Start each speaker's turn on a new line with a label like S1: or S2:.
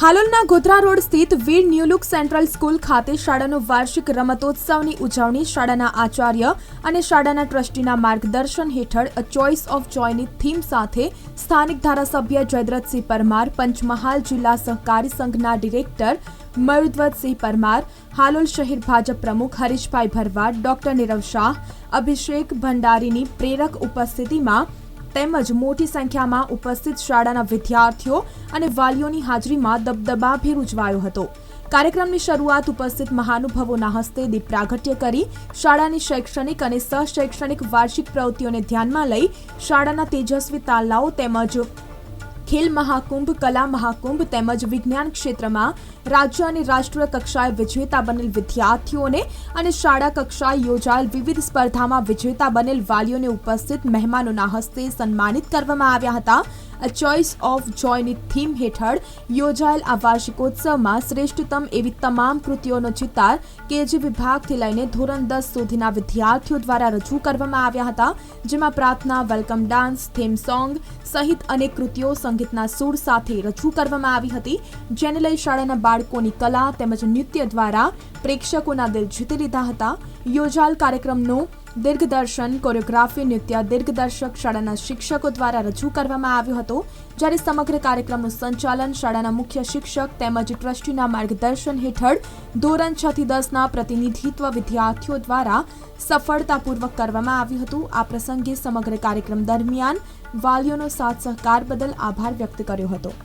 S1: હાલોલના Godhra road સ્થિત વીર ન્યુલુક central school ખાતે શાળાનો વાર્ષિક રમતોત્સવની ઉજવણી શાળાના આચાર્ય અને શાળાના ટ્રસ્ટીના માર્ગદર્શન હેઠળ અ ચોઇસ ઓફ જોયની થીમ સાથે સ્થાનિક ધારાસભ્ય જયદ્રથસિંહ પરમાર, પંચમહાલ જિલ્લા સહકારી સંઘના ડિરેક્ટર મયુદ્વતસિંહ પરમાર, હાલોલ શહેર ભાજપ પ્રમુખ હરીશભાઈ ભરવાડ, ડોક્ટર નીરવ શાહ, અભિષેક ભંડારીની પ્રેરક ઉપસ્થિતિમાં તેમજ મોટી સંખ્યામાં ઉપસ્થિત શાળાના વિદ્યાર્થીઓ અને વાલીઓની હાજરીમાં દબદબાભેર ઉજવાયો હતો. કાર્યક્રમની શરૂઆત ઉપસ્થિત મહાનુભાવોના હસ્તે દીપ પ્રાગટ્ય કરી શાળાની શૈક્ષણિક અને સહશૈક્ષણિક વાર્ષિક પ્રવૃત્તિઓને ધ્યાનમાં લઈ શાળાના તેજસ્વી તાલાઓ તેમજ ખેલ મહાકુંભ, કલા મહાકુંભ તેમજ વિજ્ઞાન ક્ષેત્રમાં રાજ્ય અને રાષ્ટ્રીય કક્ષાએ વિજેતા બનેલ વિદ્યાર્થીઓને અને શાળા કક્ષાએ યોજાયેલ વિવિધ સ્પર્ધામાં વિજેતા બનેલ વાલીઓને ઉપસ્થિત મહેમાનોના હસ્તે સન્માનિત કરવામાં આવ્યા હતા. અ ચોઇસ ઓફ જોયની થીમ હેઠળ યોજાયેલ આ વાર્ષિકોત્સવમાં શ્રેષ્ઠતમ એવી તમામ કૃતિઓનો ચિતાર કેજી વિભાગથી લઈને ધોરણ દસ સુધીના વિદ્યાર્થીઓ દ્વારા રજૂ કરવામાં આવ્યા હતા, જેમાં પ્રાર્થના, વેલકમ ડાન્સ, થીમ સોંગ સહિત અનેક કૃતિઓ સંગીતના સૂર સાથે રજૂ કરવામાં આવી હતી, જેને લઈ શાળાના બાળકોની કલા તેમજ નૃત્ય દ્વારા પ્રેક્ષકોના દિલ જીતી લીધા હતા. યોજાયેલ કાર્યક્રમનું દિર્ઘદર્શન કોરિયોગ્રાફી, નૃત્ય દિર્ઘદર્શક શાળાના શિક્ષકો દ્વારા રજૂ કરવામાં આવ્યો હતો, જ્યારે સમગ્ર કાર્યક્રમનું સંચાલન શાળાના મુખ્ય શિક્ષક તેમજ ટ્રસ્ટીના માર્ગદર્શન હેઠળ ધોરણ છ થી દસના પ્રતિનિધિત્વ વિદ્યાર્થીઓ દ્વારા સફળતાપૂર્વક કરવામાં આવ્યું હતું. આ પ્રસંગે સમગ્ર કાર્યક્રમ દરમિયાન વાલીઓનો સાથ સહકાર બદલ આભાર વ્યક્ત કર્યો હતો.